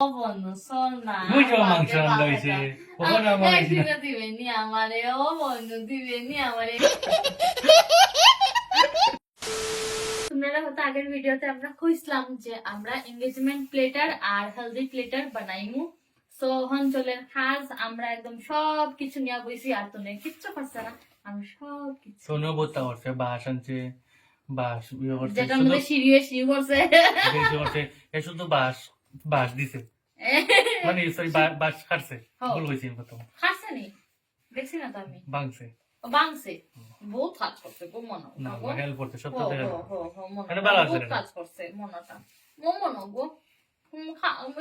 না বুঝো মাংস হয়েছে ওখানে আমার হয়েছে না। আমারে ও বন্ধু দিবেনি আমারে তোমরা হয়তো আগের ভিডিওতে আমরা কইছিলাম যে আমরা এঙ্গেজমেন্ট প্লেটার আর হেলদি প্লেটার বানাইমু। সো চলে খাস আমরা একদম সব কিছু নিয়ে বইছি আর তো নেই কিচ্ছু করছে না। আমি সব কিছু সোনু বোতা করছে বাস আনছে বাস ইয়ে শুধু মধ্যে সিঁড়ি সিঁড়ি করছে। শুধু বাস বাস দিছে। মানে সরি বাস খাটছে। ভুল হয়েছে প্রথম খাসছে নি? দেখছি না তো আমি। বাংছে ও বাংছে বহুত কাজ করছে গো মনে। না হেল্প করতে হো, সত্য দেখা মনে। মানে ভালো আছে কাজ করছে মনটা। মো গো।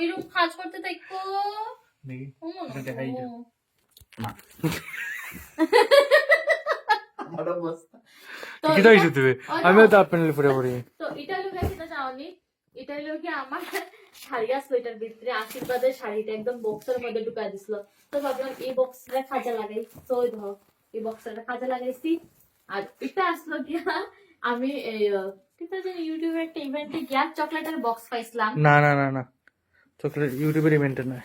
এরকম কাজ করতে দেখো। দেখি হুম, দেখাই গো। দে। তো না, তো আপনার পরে পড়ি তো এটা হলো গাইস এটা জানি। এটা হলো কি আমার শাড়ি আসলো এটার ভিতরে আশীর্বাদের শাড়িটা একদম বক্সের মধ্যে ঢুকাই দিছিল। তো ভাবলাম এই বক্সটা কাজে লাগাই। তো ওই ধর এই বক্সটা কাজে লাগাইছি। আর এটা আসলো গিয়া আমি এই কিতা জানি ইউটিউবে একটা ইভেন্টে গিয়া চকলেটের বক্স পাইছিলাম। না না না না। চকলেট ইউটিউবের ইভেন্টে না?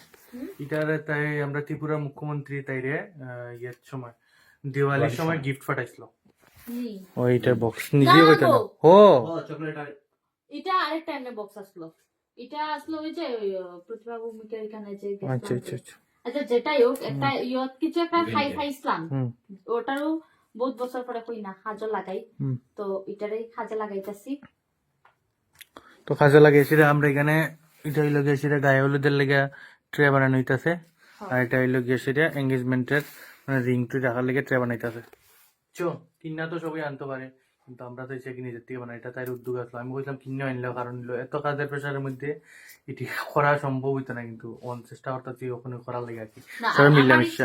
এটার তাই আমরা ত্রিপুরা মুখ্যমন্ত্রী তাইরে ইয়ের সময় দিওয়ালির সময় গিফট পাঠাইছিল। হুম। ওইটার বক্স নিজেও না কইতা না। ও! চকলেট এটা আরেকটা এমনি বক্স আসলো। এটা আসলো ওই যে ওই, প্রতিভা ভূমিকার এখানে যে আচ্ছা আচ্ছা আচ্ছা। আচ্ছা যেটাই হোক একটা ইয়ত কিছু একটা খাই খাইছিলাম হুম। ওটারও বহুত বছর পরে কই না হাজর লাগাই। তো এটারই কাজে লাগাইতেছি। তো কাজে লাগে সেটা আমরা এখানে এটা হইল গিয়ে সেটা গায়ে হলুদের লেগে ট্রে বানানো হইতাছে। আর এটা হইল গিয়ে সেটা এঙ্গেজমেন্টের মানে রিং টু রাখার লেগে ট্রে বানাইতাছে। চো কিনা তো সবাই আনতে পারে। কিন্তু আমরা তো এসে নিজের থেকে বানাই? এটা তাই উদ্যোগ আসলো। আমি বলছিলাম কিনে আনলো কারণ এত কাজের প্রেশারের মধ্যে এটি করা সম্ভব হইতো না কিন্তু অন চেষ্টা করতেছি ওখানে করার লেগে আর কি। সবাই মিলামিশা।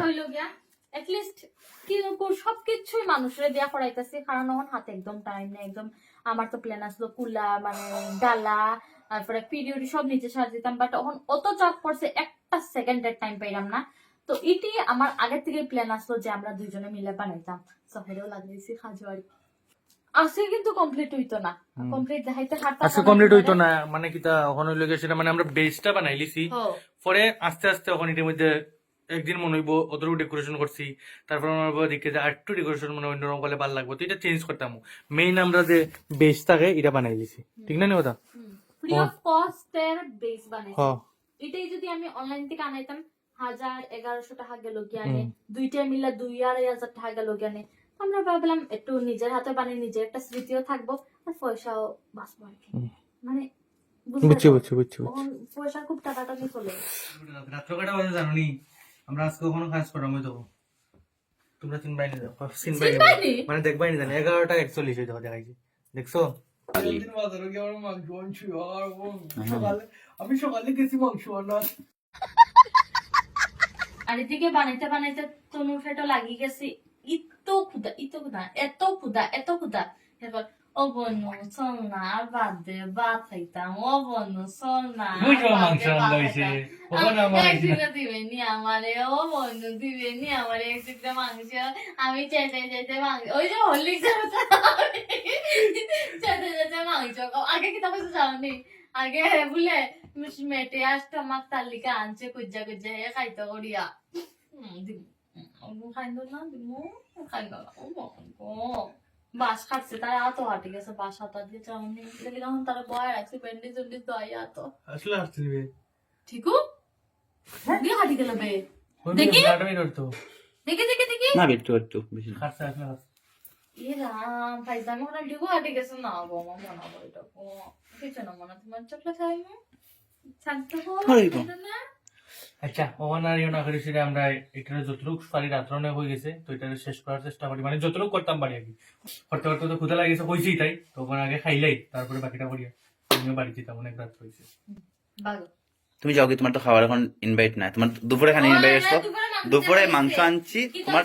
কি সবকিছুই মানুষের দেয়া করাইতেছি কারণ এখন হাতে একদম টাইম নেই একদম আমার তো প্ল্যান আসলো কুলা মানে ডালা তারপরে পিরিয়ড সব নিচে সাজ দিতাম বাট এখন অত চাপ পড়ছে একটা সেকেন্ডের টাইম পাইলাম না। তো এটি আমার আগের থেকে প্ল্যান আসলো যে আমরা দুইজনে মিলে বানাইতাম। শহরেও লাগিয়েছি খাজুয়ারি আজকে কিন্তু কমপ্লিট হইতো না। কমপ্লিট দেখাইতে হারতাম আজকে কমপ্লিট হইতো না মানে কি তা ওখানে হইল সেটা মানে আমরা বেসটা বানাই লিছি পরে আস্তে আস্তে ওখানে এটার মধ্যে একদিন মনে হইব অতটুকু ডেকোরেশন করছি। তারপর হইব দেখে যে আরেকটু ডেকোরেশন মনে অন্যরকম করলে ভালো লাগবে। তো এটা চেঞ্জ করতাম। মেইন আমরা যে বেস থাকে এটা বানাই দিছি ঠিক না কথা ফ্রি অফ কস্টের বেস বানাইছি। এটাই যদি আমি অনলাইন থেকে আনাইতাম হাজার এগারোশো টাকা গেল হুম। দুইটা মিলে দুই আড়াই হাজার টাকা গেল জ্ঞানে আমরা ভাবলাম একটু নিজের হাতে বানিয়ে নিজের একটা স্মৃতিও থাকব আর পয়সাও বাঁচবো আর কি। মানে বুঝছি বুঝছি বুঝছি পয়সা খুব টাকাটাকি চলে রাত্র কাটা বাজে জানো নি আমরা আজকে কখনো কাজ করাম তোমরা চিনবাই নি দেখো চিনবাই মানে দেখবাই নি জানি এগারোটা একচল্লিশ হয়ে দেখো দেখাইছি। দেখছ? আমি সকালে গেছি মাংস আনার। আর এদিকে বানাইতে বানাইতে তনু ফেটো লাগি গেছে। ইত ক্ষুদা ইত ক্ষুদা এত ক্ষুদা এত ক্ষুদা এবার ও বনু চল না আর বাদ দে খাইতাম ও বনু চল না আর বুঝো বাদ মাংস দে, ভাত রান্না হয়েছে খাইতাম। ওখানে আমার হয়েছে না। আমারে ও বন্ধু দিবেনি আমারে একদিনটা মাংস আমি চাইতে চাইতে মাংস ওই যে হলি চাইতে চাইতে মাংস। আগে কি তাকে যাওনি আগে বলে মেটে আসতো আমার তালিকা আনছে কুজ্জা কুজ্জা হে খাইতে করিয়া। খাইতো না দিমু খাইতো না ও মগো বাস খাচ্ছে তারা আতো হাঁটে গেছে বাস হাতা দিয়ে চাউনি দেখি তখন তারা বয় রাখছে প্যান্ডিস উন্ডিস দয় আতো আসলে আসছিল বে ঠিকু দিয়ে হাঁটি গেল বে দেখি? দেখি দেখি দেখি না একটু একটু বেশি খাচ্ছে আসলে। এ রাম ফাইজামি ওরা ঢুকু হাঁটে গেছে না গো মা মনে হয় এটা কিছু না মনে তোমার চকলেট খাই মো শান্ত হো হইব। এটা না আচ্ছা ওখানে আর ইয়ে না করি সেটা আমরা এটা যতটুকু পারি রাত্র অনেক হয়ে গেছে তো এটা শেষ করার চেষ্টা করি। মানে যতটুকু করতাম পারি আর কি। করতে করতে তো ক্ষুদা লাগিয়েছে কইছি তাই। তো ওখানে আগে খাইলাই তারপরে বাকিটা করি। আমিও বাড়ি যেতাম অনেক রাত হয়েছে তুমি যাও কি তোমার তো খাওয়ার এখন ইনভাইট নাই। তোমার দুপুরে খালি ইনভাইট আসব দুপুরে মাংস আনছি তোমার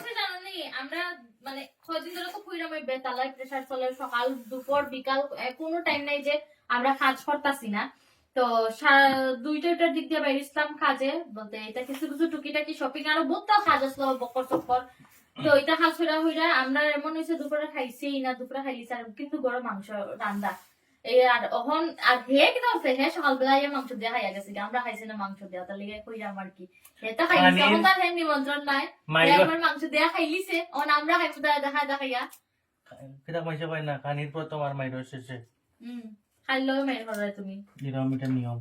আমরা মানে কয়দিন ধরে তো কইরাম ওই বেতালায় প্রেসার চলে সকাল দুপুর বিকাল কোনো টাইম নাই যে আমরা কাজ করতাছি না। তো দুইটাটার দিক দিয়ে বাইরেছিলাম কাজে। বলতে এটা কিছু কিছু টুকিটাকি শপিং আরও বহুত কাজ আসলো বকর চক্কর। তো এটা কাজ হইরা হইরা আমরা এমন হয়েছে দুপুরে খাইছি না দুপুরে খাইছি আর কিন্তু গরম মাংস রান্দা। এই আর অহন আর হে কিনা হচ্ছে হে সকালবেলা ইয়ে মাংস দিয়া খাইয়া গেছে আমরা খাইছি না মাংস দিয়া তার লিগে কইরাম আর কি। তো খাইছে তার হে নিমন্ত্রণ নাই। আমার মাংস দিয়া খাইলিছে অন আমরা তারা দেখা দেখাইয়া। কইছে কই না খানির পর তোমার মাইর শেষে হুম খাইলেও মেরে তুমি এরকম এটা নিয়ম